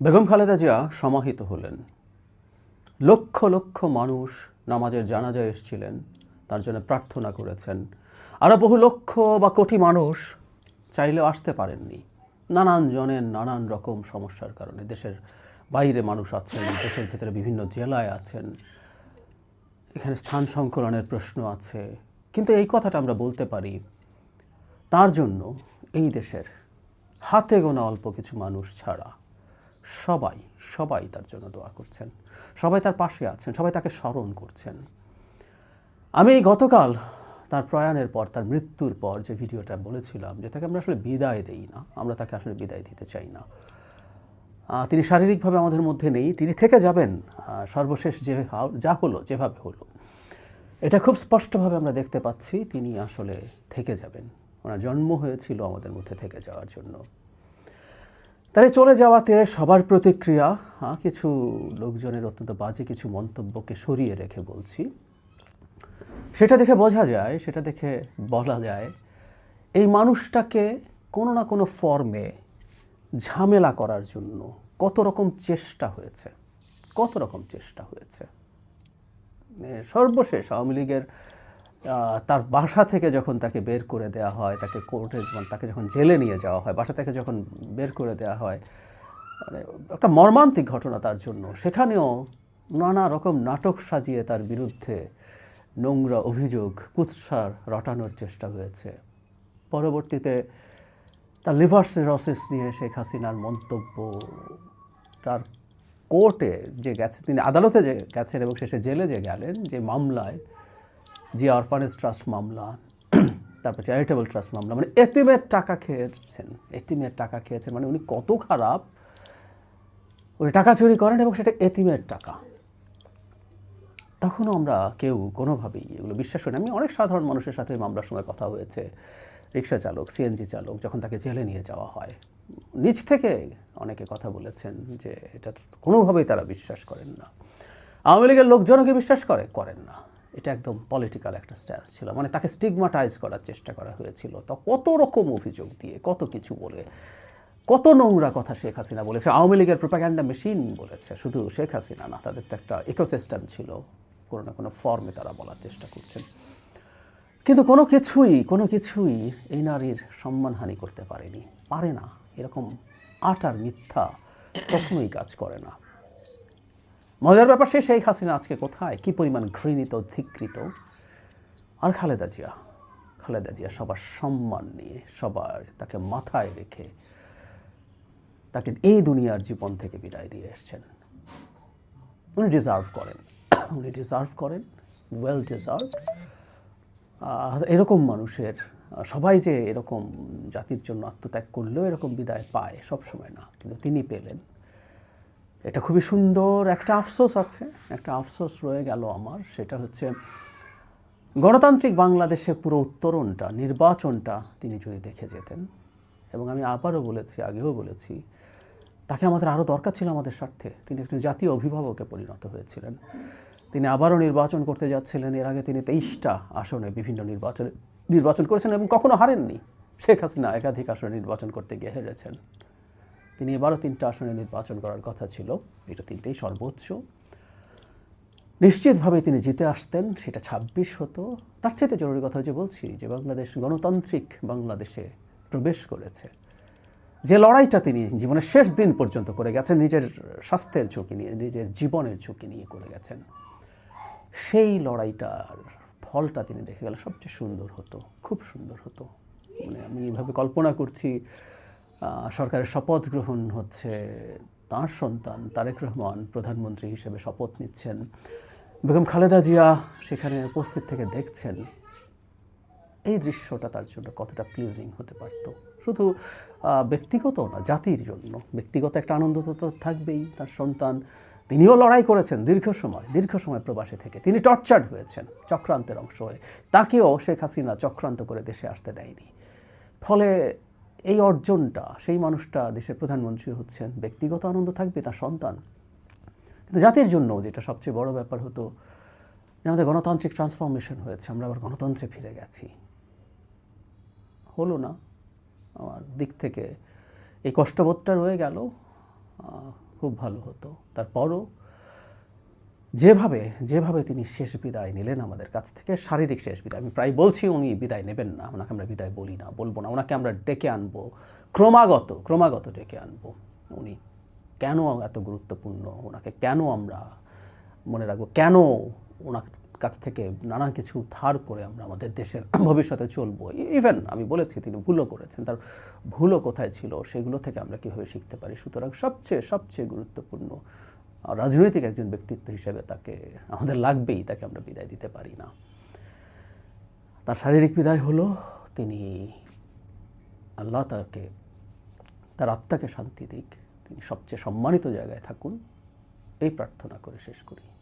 বেগম খালেদা জিয়া সমাহিত হলেন। লক্ষ লক্ষ মানুষ নামাজের জানাজায় এসেছিলেন, তার জন্য প্রার্থনা করেছেন। আরও বহু লক্ষ বা কোটি মানুষ চাইলেও আসতে পারেননি। নানান জনের নানান রকম সমস্যার কারণে দেশের বাইরে মানুষ আছেন, দেশের ভিতরে বিভিন্ন জেলায় আছেন, এখানে স্থান সংকলনের প্রশ্ন আছে। কিন্তু এই কথাটা আমরা বলতে পারি, তার জন্য এই দেশের হাতে গোনা অল্প কিছু মানুষ ছাড়া সবাই সবাই তার জন্য দোয়া করছেন। সবাই তার পাশে আছেন, সবাই তাকে স্মরণ করছেন। আমি গতকাল তার প্রয়াণের পর, তার মৃত্যুর পর যে ভিডিওটা বলেছিলাম, যে তাকে আমরা আসলে বিদায় দেই না, আমরা তাকে আসলে বিদায় দিতে চাই না। তিনি শারীরিকভাবে আমাদের মধ্যে নেই, তিনি থেকে যাবেন। সর্বশেষ যে যা হলো, যেভাবে হলো। এটা খুব স্পষ্টভাবে আমরা দেখতে পাচ্ছি, তিনি আসলে থেকে যাবেন। ওনার জন্ম হয়েছিল আমাদের মধ্যে থেকে যাওয়ার জন্য। তাই চলে যাওয়াতে সবার প্রতিক্রিয়া আহ, কিছু লোকজনের অত্যন্ত বাজে কিছু মন্তব্যকে সরিয়ে রেখে বলছি। সেটা দেখে বোঝা যায় সেটা দেখে বলা যায় এই মানুষটাকে কোনো না কোনো ফর্মে ঝামেলা করার জন্য কত রকম চেষ্টা হয়েছে কত রকম চেষ্টা হয়েছে। সর্বশেষ আওয়ামী লীগের তার বাসা থেকে যখন তাকে বের করে দেওয়া হয়, তাকে কোর্টে তাকে যখন জেলে নিয়ে যাওয়া হয়, বাসা থেকে যখন বের করে দেওয়া হয় মানে একটা মর্মান্তিক ঘটনা তার জন্য। সেখানেও নানা রকম নাটক সাজিয়ে তার বিরুদ্ধে নোংরা অভিযোগ, কুৎসার রটানোর চেষ্টা হয়েছে। পরবর্তীতে তার লিভার সিরোসিস নিয়ে শেখ হাসিনার মন্তব্য, তার কোর্টে যে গেছে, তিনি আদালতে যে গেছেন এবং শেষে জেলে যে গেলেন, যে মামলায় যে অরফানেজ ট্রাস্ট মামলা, তারপর চ্যারিটেবল ট্রাস্ট মামলা মানে এতিমের টাকা খেয়েছেন, এতিমের টাকা খেয়েছেন মানে উনি কত খারাপ, উনি টাকা চুরি করেন এবং সেটা এতিমের টাকা। তখনও আমরা কেউ কোনোভাবেই এগুলো বিশ্বাস করি আমি অনেক সাধারণ মানুষের সাথে মামলার সময় কথা হয়েছে, রিক্সা চালক, সিএনজি চালক, যখন তাকে জেলে নিয়ে যাওয়া হয়, নিজ থেকে অনেকে কথা বলেছেন যে এটা কোনোভাবেই তারা বিশ্বাস করেন না। আওয়ামী লীগের লোকজনকে বিশ্বাস করে? করেন না। এটা একদম পলিটিক্যাল একটা স্ট্যান্স ছিল। মানে তাকে স্টিগমাটাইজ করার চেষ্টা করা হয়েছিল। তো কত রকম অভিযোগ দিয়ে, কত কিছু বলে, কত নোংরা কথা শেখ হাসিনা বলেছে। আওয়ামী লীগের প্রোপাগ্যান্ডা মেশিন বলেছে, শুধু শেখ হাসিনা না, তাদের তো একটা ইকোসিস্টেম ছিল। কোনো না কোনো ফর্মে তারা বলার চেষ্টা করছেন। কিন্তু কোনো কিছুই কোনো কিছুই এই নারীর সম্মানহানি করতে পারেনি। পারে না। এরকম আটার মিথ্যা কখনোই কাজ করে না। মজার ব্যাপার সে, শেখ হাসিনা আজকে কোথায়? কি পরিমাণ ঘৃণিত, ধিকৃত? আর খালেদা জিয়া খালেদা জিয়া সবার সম্মান নিয়ে, সবার তাকে মাথায় রেখে তাকে এই দুনিয়ার জীবন থেকে বিদায় দিয়ে এসছেন। উনি ডিজার্ভ করেন। উনি ডিজার্ভ করেন ওয়েল ডিজার্ভ এরকম মানুষের, সবাই যে এরকম জাতির জন্য আত্মত্যাগ করলেও এরকম বিদায় পায় সবসময় না। কিন্তু তিনি পেলেন। এটা খুবই সুন্দর, একটা আফসোস আছে, একটা আফসোস রয়ে গেল আমার, সেটা হচ্ছে গণতান্ত্রিক বাংলাদেশে পুরো উত্তরণটা, নির্বাচনটা তিনি যদি দেখে যেতেন, এবং আমি আবারও বলেছি, আগেও বলেছি, তাকে আমাদের আরও দরকার ছিল আমাদের স্বার্থে। তিনি একজন জাতীয় অভিভাবকে পরিণত হয়েছিলেন। তিনি আবারও নির্বাচন করতে যাচ্ছিলেন, এর আগে তিনি তেইশটা আসনে বিভিন্ন নির্বাচনে নির্বাচন করেছেন এবং কখনো হারেননি। শেখ হাসিনা একাধিক আসনে নির্বাচন করতে গিয়ে হেরেছেন। তিনি এবারও তিনটা আসনে নির্বাচন করার কথা ছিল। এটা তিনটেই সর্বোচ্চ। নিশ্চিতভাবে তিনি জিতে আসতেন, সেটা ছাব্বিশ হতো। তার চাইতে জরুরি কথা যে বলছি যে বাংলাদেশ গণতান্ত্রিক বাংলাদেশে প্রবেশ করেছে। যে লড়াইটা তিনি জীবনের শেষ দিন পর্যন্ত করে গেছেন, নিজের স্বাস্থ্যের ঝুঁকি নিয়ে, নিজের জীবনের ঝুঁকি নিয়ে করে গেছেন, সেই লড়াইটার ফলটা তিনি দেখে গেলে সবচেয়ে সুন্দর হতো, খুব সুন্দর হতো। মানে আমি এইভাবে কল্পনা করছি সরকারের শপথ গ্রহণ হচ্ছে তাঁর সন্তান তারেক রহমান, প্রধানমন্ত্রী হিসেবে শপথ নিচ্ছেন। বেগম খালেদা জিয়া সেখানে উপস্থিত থেকে দেখছেন। এই দৃশ্যটা তার জন্য কতটা প্লিজিং হতে পারত। শুধু ব্যক্তিগত না, জাতির জন্য। ব্যক্তিগত একটা আনন্দ তো থাকবেই। তার সন্তান, তিনিও লড়াই করেছেন দীর্ঘ সময় দীর্ঘ সময় প্রবাসে থেকে। তিনি টর্চার্ড হয়েছেন চক্রান্তের অংশ হয়ে। তাকেও শেখ হাসিনা চক্রান্ত করে দেশে আসতে দেয়নি। ফলে এই অর্জনটা, সেই মানুষটা দেশের প্রধানমন্ত্রী হচ্ছেন, ব্যক্তিগত আনন্দ থাকবে তার সন্তান। কিন্তু জাতির জন্য যেটা সবচেয়ে বড় ব্যাপার হতো যে আমাদের গণতান্ত্রিক ট্রান্সফরমেশন হয়েছে, আমরা আবার গণতন্ত্রে ফিরে গেছি। হলো না। আমার দিক থেকে এই কষ্টবোধটা রয়ে গেল খুব ভালো হতো। তারপরও যেভাবে যেভাবে তিনি শেষ বিদায় নিলেন আমাদের কাছ থেকে, শারীরিক শেষ বিদায়, আমি প্রায় বলছি উনি বিদায় নেবেন না, ওনাকে আমরা বিদায় বলি না, বলব না, ওনাকে আমরা ডেকে আনব, ক্রমাগত ক্রমাগত ডেকে আনব। উনি কেন এত গুরুত্বপূর্ণ, ওনাকে কেন আমরা মনে রাখব, কেন ওনার কাছ থেকে নানান কিছু ধার করে আমরা আমাদের দেশের ভবিষ্যতে চলবো? ইভেন আমি বলেছি, তিনি ভুলও করেছেন, তার ভুলও কোথায় ছিল, সেগুলো থেকে আমরা কীভাবে শিখতে পারি? সুতরাং সবচেয়ে সবচেয়ে গুরুত্বপূর্ণ রাজনৈতিক একজন ব্যক্তিত্ব হিসেবে তাকে, আমাদের লাগবেই, তাকে আমরা বিদায় দিতে পারি না। তার শারীরিক বিদায় হলো, তিনি আল্লাহ তাকে, তার আত্মাকে শান্তি দিক। তিনি সবচেয়ে সম্মানিত জায়গায় থাকুন। এই প্রার্থনা করে শেষ করি।